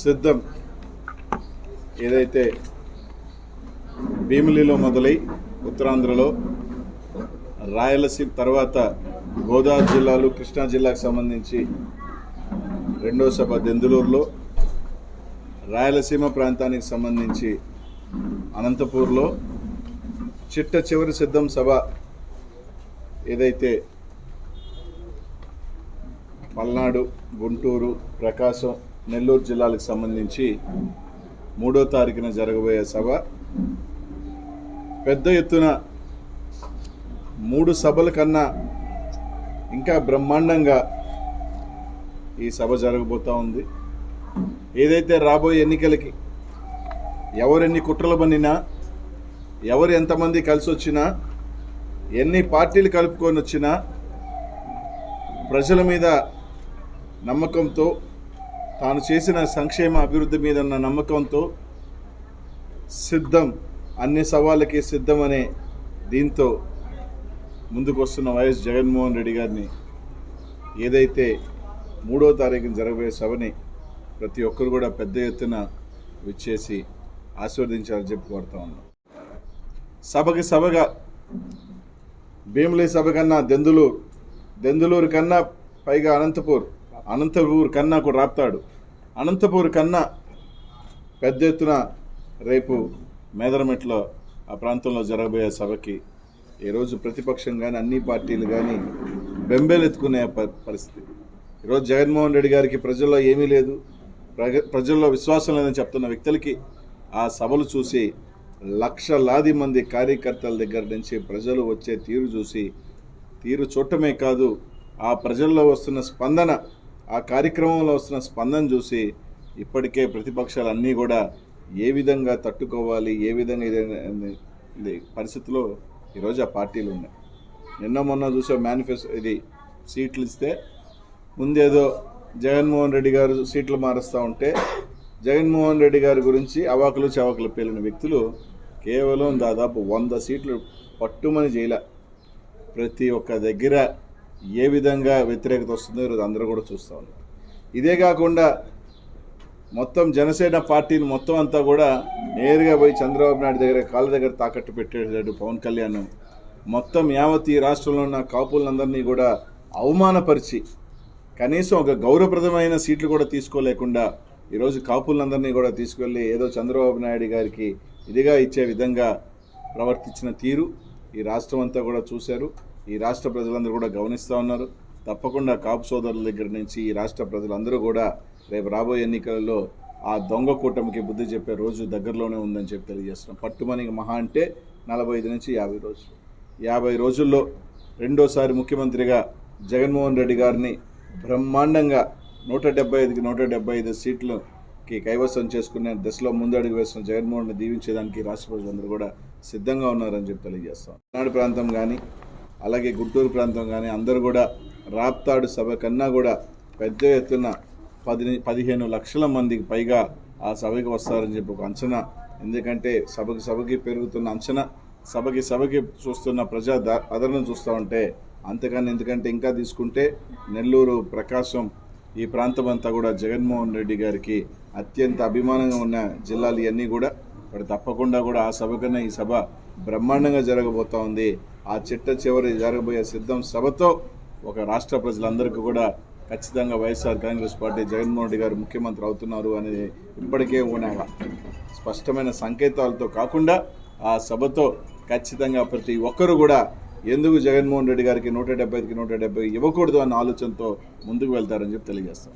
సిద్ధం. ఏదైతే భీమిలిలో మొదలై ఉత్తరాంధ్రలో రాయలసీమ తర్వాత గోదావరి జిల్లాలు కృష్ణా జిల్లాకు సంబంధించి రెండో సభ దెందులూరులో రాయలసీమ ప్రాంతానికి సంబంధించి అనంతపూర్లో చిట్ట చివరి సిద్ధం సభ ఏదైతే పల్నాడు గుంటూరు ప్రకాశం నెల్లూరు జిల్లాలకు సంబంధించి మూడో తారీఖున జరగబోయే సభ పెద్ద ఎత్తున మూడు సభల కన్నా ఇంకా బ్రహ్మాండంగా ఈ సభ జరగబోతూ ఉంది. ఏదైతే రాబోయే ఎన్నికలకి ఎవరెన్ని కుట్రలు పన్నినా ఎవరు ఎంతమంది కలిసి వచ్చినా ఎన్ని పార్టీలు కలుపుకొని వచ్చినా ప్రజల మీద నమ్మకంతో తాను చేసిన సంక్షేమ అభివృద్ధి మీద ఉన్న నమ్మకంతో సిద్ధం అన్ని సవాళ్ళకి సిద్ధం అనే దీంతో ముందుకు వస్తున్న వైఎస్ జగన్మోహన్ రెడ్డి గారిని ఏదైతే మూడో తారీఖున జరగబోయే సభని ప్రతి ఒక్కరు కూడా పెద్ద ఎత్తున విచ్చేసి ఆశీర్వదించాలని చెప్పి కోరుతా ఉన్నాం. సభకి సభగా భీమిలి సభ కన్నా దెందులూరు దెందులూరు కన్నా పైగా అనంతపూర్ అనంతపూర్ కన్నా కూడా రాపుతాడు. అనంతపూర్ కన్నా పెద్ద ఎత్తున రేపు మేదరమెట్లో ఆ ప్రాంతంలో జరగబోయే సభకి ఈరోజు ప్రతిపక్షం కానీ అన్ని పార్టీలు కానీ బెంబేలెత్తుకునే ప- పరిస్థితి. ఈరోజు జగన్మోహన్ రెడ్డి గారికి ప్రజల్లో ఏమీ లేదు. ప్రజల్లో విశ్వాసం లేదని చెప్తున్న వ్యక్తులకి ఆ సభలు చూసి లక్షలాది మంది కార్యకర్తల దగ్గర నుంచి ప్రజలు వచ్చే తీరు చూసి తీరు చూడటమే కాదు ఆ ప్రజల్లో వస్తున్న స్పందన ఆ కార్యక్రమంలో వస్తున్న స్పందన చూసి ఇప్పటికే ప్రతిపక్షాలు అన్నీ కూడా ఏ విధంగా తట్టుకోవాలి ఏ విధంగా ఇది ఇది పరిస్థితిలో ఈరోజు ఆ పార్టీలు ఉన్నాయి. నిన్న మొన్న చూసే మేనిఫెస్టో ఇది సీట్లు ఇస్తే ముందేదో జగన్మోహన్ రెడ్డి గారు సీట్లు మారుస్తూ ఉంటే జగన్మోహన్ రెడ్డి గారి గురించి అవాకులు చవాకులు పేలిన వ్యక్తులు కేవలం దాదాపు వంద సీట్లు పట్టుమని చేయలే ప్రతి ఒక్క దగ్గర ఏ విధంగా వ్యతిరేకత వస్తుందో ఈరోజు అందరూ కూడా చూస్తూ ఉన్నారు. ఇదే కాకుండా మొత్తం జనసేన పార్టీని మొత్తం అంతా కూడా నేరుగా పోయి చంద్రబాబు నాయుడు దగ్గర కాళ్ళ దగ్గర తాకట్టు పెట్టేటట్టు పవన్ కళ్యాణ్ మొత్తం యావత్ ఈ రాష్ట్రంలో ఉన్న కాపులందరినీ కూడా అవమానపరిచి కనీసం ఒక గౌరవప్రదమైన సీట్లు కూడా తీసుకోలేకుండా ఈరోజు కాపులందరినీ కూడా తీసుకెళ్ళి ఏదో చంద్రబాబు నాయుడు గారికి ఇదిగా ఇచ్చే విధంగా ప్రవర్తించిన తీరు ఈ రాష్ట్రం అంతా కూడా చూశారు. ఈ రాష్ట్ర ప్రజలందరూ కూడా గమనిస్తూ ఉన్నారు. తప్పకుండా కాపు సోదరుల దగ్గర నుంచి ఈ రాష్ట్ర ప్రజలందరూ కూడా రేపు రాబోయే ఎన్నికలలో ఆ దొంగ కూటమికి బుద్ధి చెప్పే రోజు దగ్గరలోనే ఉందని చెప్పి తెలియజేస్తున్నాం. పట్టుమని మహా అంటే నలభై ఐదు నుంచి యాభై రోజులు. యాభై రోజుల్లో రెండోసారి ముఖ్యమంత్రిగా జగన్మోహన్ రెడ్డి గారిని బ్రహ్మాండంగా నూట డెబ్బై ఐదుకి నూట డెబ్బై ఐదు సీట్లకి కైవసం చేసుకునే దశలో ముందడుగు వేస్తున్న జగన్మోహన్ దీవించేదానికి రాష్ట్ర ప్రజలందరూ కూడా సిద్ధంగా ఉన్నారని చెప్పి తెలియజేస్తాం. నాడు ప్రాంతం కానీ అలాగే గుంటూరు ప్రాంతం కానీ అందరూ కూడా రాప్తాడు సభ కన్నా కూడా పెద్ద ఎత్తున పది పదిహేను లక్షల మందికి పైగా ఆ సభకి వస్తారని చెప్పి ఒక అంచనా. ఎందుకంటే సభకి సభకి పెరుగుతున్న అంచనా సభకి సభకి చూస్తున్న ప్రజా ఆదరణ చూస్తూ ఉంటే అంతకన్నా ఎందుకంటే ఇంకా తీసుకుంటే నెల్లూరు ప్రకాశం ఈ ప్రాంతం అంతా కూడా జగన్మోహన్ రెడ్డి గారికి అత్యంత అభిమానంగా ఉన్న జిల్లాలు ఇవన్నీ కూడా. మరి తప్పకుండా కూడా ఆ సభ కన్నా ఈ సభ బ్రహ్మాండంగా జరగబోతా ఉంది. ఆ చిట్ట చివరి జరగబోయే సిద్ధం సభతో ఒక రాష్ట్ర ప్రజలందరికీ కూడా ఖచ్చితంగా YSR Congress party Jaganmohan Reddy గారు ముఖ్యమంత్రి అవుతున్నారు అనేది ఇప్పటికే ఉన్న స్పష్టమైన సంకేతాలతో కాకుండా ఆ సభతో ఖచ్చితంగా ప్రతి ఒక్కరు కూడా ఎందుకు జగన్మోహన్ రెడ్డి గారికి నూట డెబ్బై ఐదుకి నూట డెబ్బై ఇవ్వకూడదు అన్న ఆలోచనతో ముందుకు వెళ్తారని చెప్పి తెలియజేస్తాం.